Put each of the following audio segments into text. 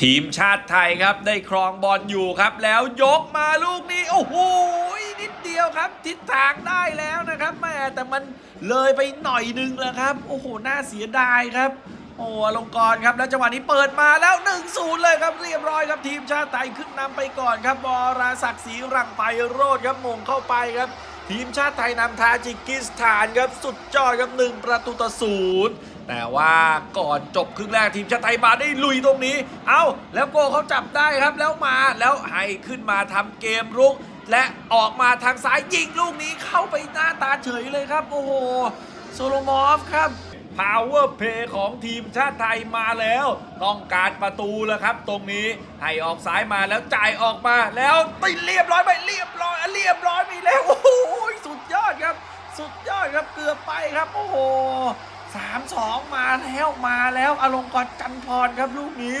ทีมชาติไทยครับได้ครองบอลอยู่ครับ แล้วยกมาลูกนี้ โอ้โหนิดเดียวครับ ทิศทางได้แล้วนะครับแม่แต่มันเลยไปหน่อยนึงแล้วครับ โอ้โหน่าเสียดายครับ โอ้ลงกรครับแล้วจังหวะนี้เปิดมาแล้ว1-0เลยครับเรียบร้อยครับทีมชาติไทยขึ้นนำไปก่อนครับบราศักดิ์ศรีรังไพโรธครับมงเข้าไปครับ ทีมชาติไทยนำทาจิกิสถานครับสุดยอดครับหนึ่งประตูต่อศูนย์แต่ว่าก่อนจบครึ่งแรกทีมชาติไทยมาได้ลุยตรงนี้ เอาแล้วโกเขาจับได้ครับแล้วมาแล้วให้ขึ้นมาทำเกมรุก และออกมาทางซ้ายยิงลูกนี้เข้าไปหน้าตาเฉยเลยครับ โอ้โห โซโลมอฟครับ Power Play ของทีมชาติไทยมาแล้ว ต้องการประตูแล้วครับ ตรงนี้ให้ออกซ้ายมาแล้วจ่ายออกมาแล้วติดเรียบร้อยไปเรียบร้อยเรียบร้อยไปแล้วโอ้โหสุดยอดครับ สุดยอดครับเกือบไปครับโอ้โหสามสองมาแล้วมาแล้วอลงกรณ์จันทร์พรครับลูกนี้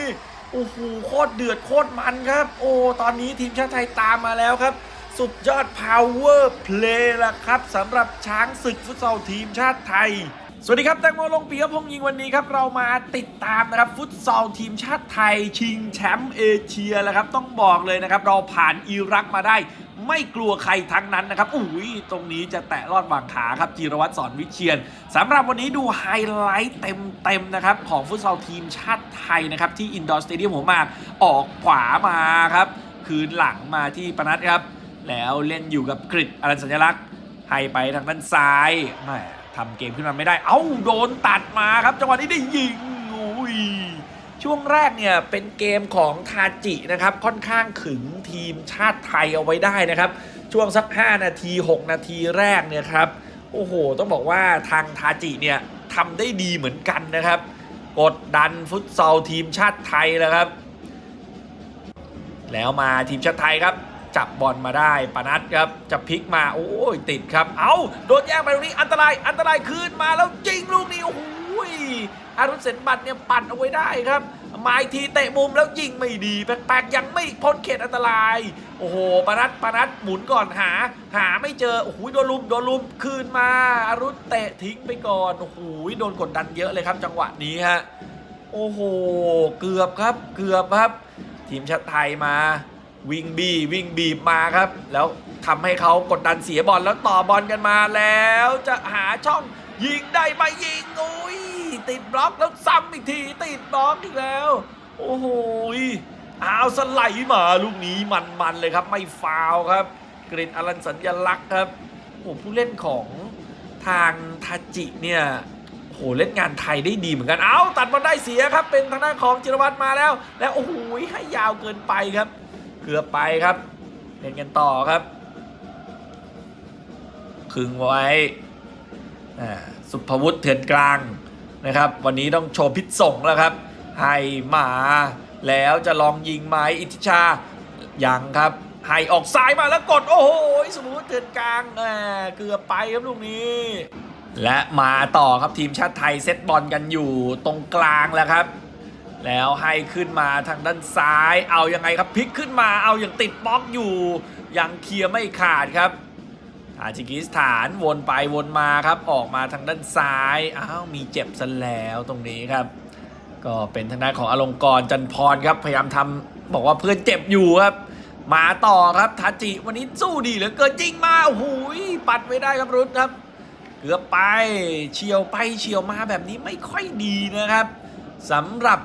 โอ้โหโคตรเดือดโคตรมันครับ โอ้ตอนนี้ทีมชาติไทยตามมาแล้วครับ สุดยอด Power Play ละครับสำหรับช้างศึกฟุตซอลทีมชาติไทย สวัสดีครับแตงโมลงปีกพงยิงวันนี้ครับ เรามาติดตามนะครับ ฟุตซอลทีมชาติไทย ชิงแชมป์เอเชียแล้วครับ ต้องบอกเลยนะครับ เราผ่านอิรักมาได้ ไม่กลัวใครทั้งนั้นนะครับอุ้ยตรงนี้จะแตะรอดวางขาครับจีรวัตรสอนวิเชียนสำหรับวันนี้ดูไฮไลท์เต็มๆนะครับ ของฟุตซอลทีมชาติไทยนะครับ ที่อินดอร์สเตเดียมหัวมากออกขวามาครับคืนหลังมาที่ปนัดครับ แล้วเล่นอยู่กับกริดอรันสัญลักษณ์ให้ไปทางด้านซ้ายแหม ทำเกมขึ้นมาไม่ได้ เอ้าโดนตัดมาครับ จังหวะนี้ได้ยิงอุ้ยช่วงแรกเนี่ยเป็นเกมของทาจินะครับค่อนข้างขึงทีมชาติไทยเอาไว้ได้นะครับ ช่วงสัก 5 นาที 6 นาทีแรกเนี่ยครับโอ้โห ต้องบอกว่าทางทาจิเนี่ยทำได้ดีเหมือนกันนะครับ กดดันฟุตซอลทีมชาติไทยแล้วครับ แล้วมาทีมชาติไทยครับ จับบอลมาได้ปนัดครับจะพลิกมาโอ้ยติดครับ เอาโดนแย่งไปตรงนี้อันตรายอันตรายคืนมาแล้วจริงลูกนี้โอ้โหยอารุณเสนบัตรเนี่ยปัดเอาไว้ได้ครับมาอีกทีเตะมุมแล้วยิงไม่ดีแปลกๆยังไม่พ้นเขตอันตราย โอ้โหปนัดปนัดหมุนก่อนหา หาไม่เจอโอ้โหโดนลุมโดนลุมคืนมาอารุณเตะทิ้งไปก่อนโอ้โหโดนกดดันเยอะเลยครับ จังหวะนี้ฮะโอ้โหเกือบครับเกือบครับ ทีมชาติไทยมา วิ่งบีวิ่งบีบมาครับ แล้วทำให้เขากดดันเสียบอลแล้วต่อบอลกันมาแล้ว จะหาช่องยิงได้ไหมยิงอุ้ยติดบล็อกแล้วซ้ำอีกทีติดบล็อกอีกแล้ว โอ้โหเอาสไลด์มาลูกนี้มันๆเลยครับ ไม่ฟาวครับ กริดอลันสัญญลักษณ์ครับโอ้ผู้เล่นของทางทาจิเนี่ยโอ้โหเล่นงานไทยได้ดีเหมือนกัน เอาตัดบอลได้เสียครับ เป็นทางด้านของจิรวัตรมาแล้ว แล้วโอ้โหให้ยาวเกินไปครับ เกือบไปครับเล่นกันต่อครับคึงไว้สุภวุฒิเถื่อนกลางนะครับ วันนี้ต้องโชว์พิษส่งแล้วครับ ให้มาแล้วจะลองยิงไหมอิทธิชายังครับให้ออกซ้ายมาแล้วกดโอ้โหสมมติเถื่อนกลางเกือบไปครับลูกนี้ และมาต่อครับทีมชาติไทยเซตบอลกันอยู่ตรงกลางแล้วครับ แล้วให้ขึ้นมาทางด้านซ้าย เอายังไงครับพลิกขึ้นมาเอาอย่างติดบล็อกอยู่ ยังเคลียร์ไม่ขาดครับทาจิกิสถานวนไปวนมาครับออกมาทางด้านซ้ายอ้าวมีเจ็บซะแล้วตรงนี้ครับ ก็เป็นทางด้านของอลงกรจันพรครับพยายามทำบอกว่าเพื่อนเจ็บอยู่ครับ มาต่อครับทาจิวันนี้สู้ดีเหลือเกินจริงมาโอ้โหปัดไม่ได้ครับรุดครับ เกือบไปเฉียวไปเฉียวมาแบบนี้ไม่ค่อยดีนะครับสำหรับ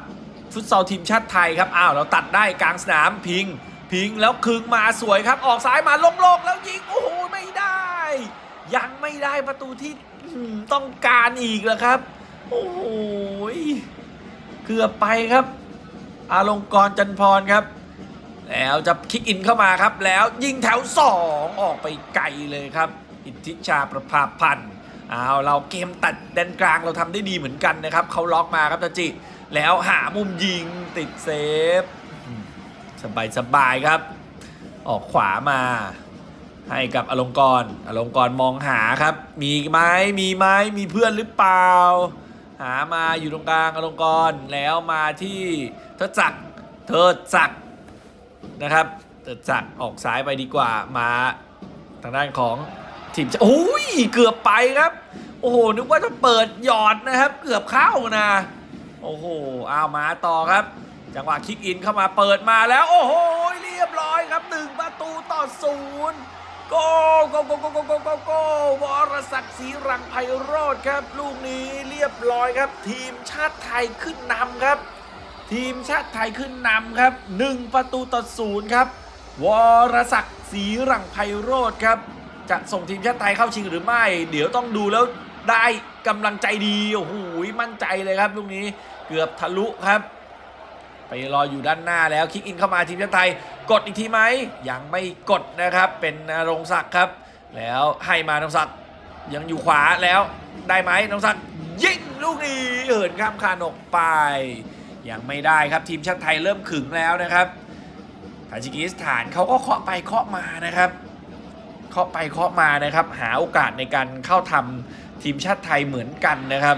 ฟุตซอลทีมชาติไทยครับอ้าวเราตัดได้กลางสนามพิง พิงแล้วคึงมาสวยครับ ออกซ้ายมาลงๆแล้วยิงโอ้โหไม่ได้ ยังไม่ได้ประตูที่ต้องการอีกแล้วครับ โอ้โหเกือบไปครับ อาลงกรจันพรครับ แล้วจะคิกอินเข้ามาครับ แล้วยิงแถว2ออกไปไกลเลยครับ อิทธิชาประภาพันธ์เอาเราเกมตัดแดนกลางเราทำได้ดีเหมือนกันนะครับเขาล็อกมาครับตาจิ แล้วหามุมยิงติดเซฟ สบายสบายครับ ออกขวามา ให้กับอลงกรณ์อลงกรณ์มองหาครับ มีไหมมีไหมมีเพื่อนหรือเปล่า หามาอยู่ตรงกลางอลงกรณ์แล้วมาที่เทิดศักเทิดศักนะครับเติดจักออกซ้ายไปดีกว่ามาทางด้านของทีมโอ้ยเกือบไปครับ โอ้โหนึกว่าจะเปิดหยอดนะครับ เกือบเข้านะ โอ้โหเอามาต่อครับ จังหวะคิกอินเข้ามาเปิดมาแล้ว โอ้โห เรียบร้อยครับหนึ่งประตูต่อศูนย์โกโกโกโกโกโกโกโกวรศักดิ์ศรีรังไพโรธครับ ลูกนี้เรียบร้อยครับ ทีมชาติไทยขึ้นนำครับ ทีมชาติไทยขึ้นนำครับหนึ่งประตูต่อศูนย์ครับ วรศักดิ์ศรีรังไพโรธครับ จะส่งทีมชาติไทยเข้าชิงหรือไม่ เดี๋ยวต้องดูแล้วได้ กำลังใจดีโอ้โหมั่นใจเลยครับลูกนี้เกือบทะลุครับไปรออยู่ด้านหน้าแล้วคิกอินเข้ามาทีมชาติไทย กดอีกทีไหมยังไม่กดนะครับ เป็นนรงศักดิ์ครับ แล้วให้มานรงศักดิ์ยังอยู่ขวาแล้วได้ไหมนรงศักดิ์ยิงลูกนี้เหินข้ามคานออกไป ยังไม่ได้ครับทีมชาติไทยเริ่มขึงแล้วนะครับทาจิกิสถานเขาก็เคาะไปเคาะมานะครับ เคาะไปเคาะมานะครับ หาโอกาสในการเข้าทำ ทีมชาติไทยเหมือนกันนะครับ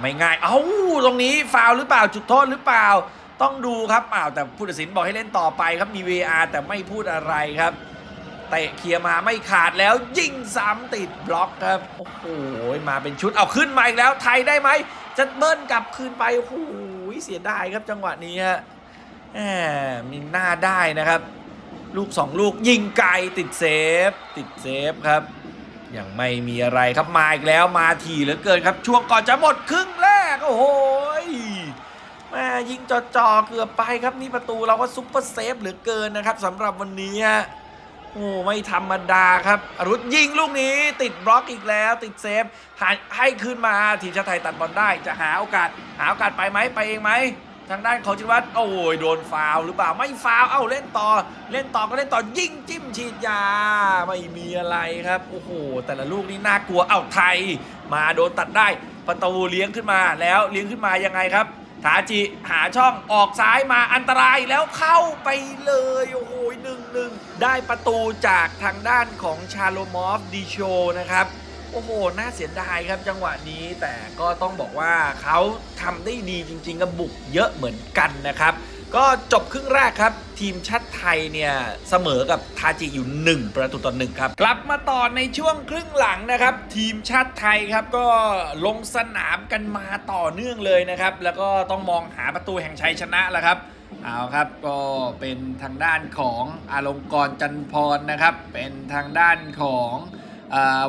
ไม่ง่าย เอ้าตรงนี้ฟาวหรือเปล่าจุดโทษหรือเปล่า ต้องดูครับอ้าแต่ผู้ตัดสินบอกให้เล่นต่อไปครับมี VR แต่ไม่พูดอะไรครับเตะเคลียร์มาไม่ขาดแล้วยิงซ้ำติดบล็อกครับโอ้โหมาเป็นชุดเอาขึ้นมาอีกแล้วไทยได้ไหมจะเบิ้ลกลับคืนไปโอ้โหเสียดายครับจังหวะนี้ฮะแหมมีหน้าได้นะครับ ลูก2ลูกยิงไกลติดเซฟ ติดเซฟครับ ยังไม่มีอะไรครับมาอีกแล้วมาถี่เหลือเกินครับ ช่วงก่อนจะหมดครึ่งแรก โอ้โหแม่ยิงจ่อๆเกือบไปครับนี่ประตูเราก็ซุปเปอร์เซฟเหลือเกินนะครับสำหรับวันนี้โอ้ไม่ธรรมดาครับอรุษยิงลูกนี้ ติดบล็อกอีกแล้ว ติดเซฟหาให้คืนมาทีมชาติไทยตัดบอลได้จะหาโอกาส หาโอกาสไปไหมไปเองไหม ทางด้านของจิรวัตรโอ้ยโดนฟาวหรือเปล่าไม่ฟาวเอ้าเล่นต่อ เล่นต่อก็เล่นต่อยิงจิ้มฉีดยาไม่มีอะไรครับโอ้โหแต่ละลูกนี่น่ากลัวเอ้าไทย มาโดนตัดได้ ประตูเลี้ยงขึ้นมาแล้วเลี้ยงขึ้นมายังไงครับถาจิหาช่องออกซ้ายมาอันตรายแล้วเข้าไปเลยโอ้โหหนึ่งหนึ่งได้ประตูจากทางด้านของชาโลมอฟดีโชนะครับ โอ้โห น่าเสียดายครับจังหวะนี้ แต่ก็ต้องบอกว่าเขาทำได้ดีจริงๆกับบุกเยอะเหมือนกันนะครับ ก็จบครึ่งแรกครับ ทีมชาติไทยเนี่ย เสมอกับทาจิอยู่ 1 ประตูต่อหนึ่งครับ กลับมาต่อในช่วงครึ่งหลังนะครับ ทีมชาติไทยครับก็ลงสนามกันมาต่อเนื่องเลยนะครับ แล้วก็ต้องมองหาประตูแห่งชัยชนะแล้วครับเอาครับก็เป็นทางด้านของอาลงกรจันพรนะครับ เป็นทางด้านของ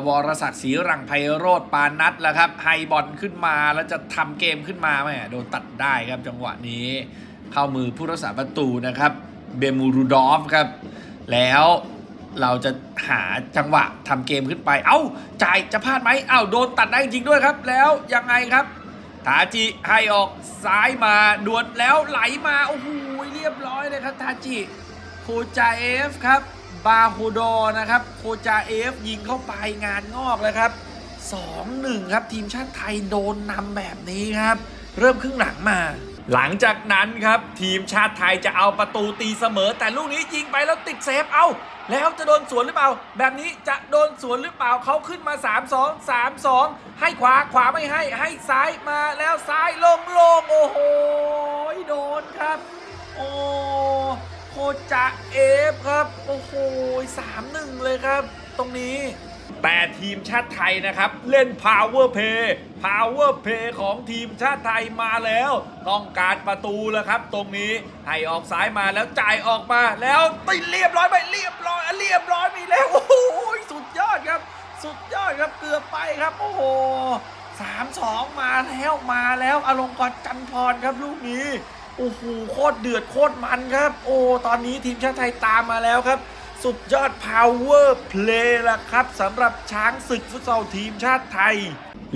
วรศักดิ์ศรีรังไพโรธปานัทแล้วครับไฮบอลขึ้นมาแล้วจะทำเกมขึ้นมาแหมโดนตัดได้ครับจังหวะนี้ เข้ามือผู้รักษาประตูนะครับเบมูรูดอฟครับ แล้วเราจะหาจังหวะทำเกมขึ้นไป เอ้าจ่ายจะพลาดไหมเอ้าโดนตัดได้จริงด้วยครับ แล้วยังไงครับทาจิให้ออกซ้ายมาดวลแล้วไหลมาโอ้โหเรียบร้อยเลยครับทาจิโคจาเอฟครับ บาฮูโดนะครับโคจาเอฟยิงเข้าไปงานงอกเลยครับ2-1 ครับ ทีมชาติไทยโดนนำแบบนี้ครับ เริ่มครึ่งหลังมา หลังจากนั้นครับ ทีมชาติไทยจะเอาประตูตีเสมอ แต่ลูกนี้ยิงไปแล้วติดเซฟเอาแล้วจะโดนสวนหรือเปล่า แบบนี้จะโดนสวนหรือเปล่าเขาขึ้นมา 3-2 3-2 ให้ขวาขวาไม่ให้ให้ซ้ายมาแล้วซ้ายลงลงโอ้โหโดนครับ โอ้ โคจะเอฟครับ โอ้โหสามหนึ่งเลยครับ ตรงนี้ แต่ทีมชาติไทยนะครับ เล่น power play power play ของทีมชาติไทยมาแล้ว ต้องการประตูแล้วครับ ตรงนี้ให้ออกซ้ายมาแล้วจ่ายออกมาแล้วติดเรียบร้อยไปเรียบร้อยเรียบร้อยไปแล้วโอ้โหสุดยอดครับ สุดยอดครับเกือบไปครับโอ้โหสามสองมาแล้วมาแล้วอลงกรณ์จันทร์พรครับลูกนี้ โอ้โหโคตรเดือดโคตรมันครับ โอ้ตอนนี้ทีมชาติไทยตามมาแล้วครับ สุดยอด power play ละครับสำหรับช้างศึกฟุตซอลทีมชาติไทย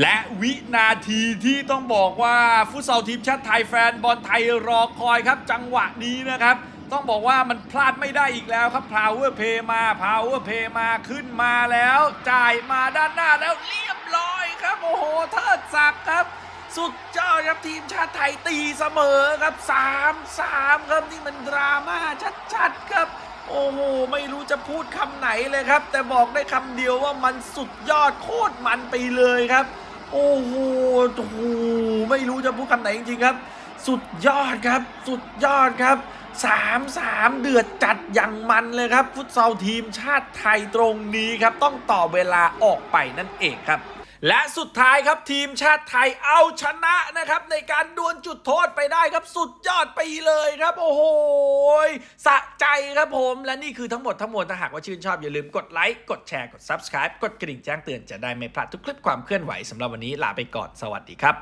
และวินาทีที่ต้องบอกว่าฟุตซอลทีมชาติไทยแฟนบอลไทยรอคอยครับ จังหวะนี้นะครับต้องบอกว่ามันพลาดไม่ได้อีกแล้วครับ power play มา power play มาขึ้นมาแล้ว จ่ายมาด้านหน้าแล้วเรียบร้อยครับ โอ้โหเทิดศักดิ์ครับ สุดยอดครับทีมชาติไทยตีเสมอครับ3 3ครับนี่มันดราม่าชัดๆครับ โอ้โห ไม่รู้จะพูดคำไหนเลยครับ แต่บอกได้คำเดียวว่ามันสุดยอดโคตรมันไปเลยครับ โอ้โหโอ้โหไม่รู้จะพูดคำไหนจริงๆครับ สุดยอดครับ สุดยอดครับ3 3เดือดจัดอย่างมันเลยครับ ฟุตซอลทีมชาติไทยตรงนี้ครับ ต้องต่อเวลาออกไปนั่นเองครับ และสุดท้ายครับทีมชาติไทยเอาชนะนะครับ ในการดวลจุดโทษไปได้ครับสุดยอดไปเลยครับ โอ้โหสะใจครับผมและนี่คือทั้งหมดทั้งมวลถ้าหากว่าชื่นชอบ อย่าลืมกดไลค์กดแชร์กด Subscribe กดกระดิ่งแจ้งเตือนจะได้ไม่พลาดทุกคลิปความเคลื่อนไหวสำหรับวันนี้ลาไปก่อนสวัสดีครับ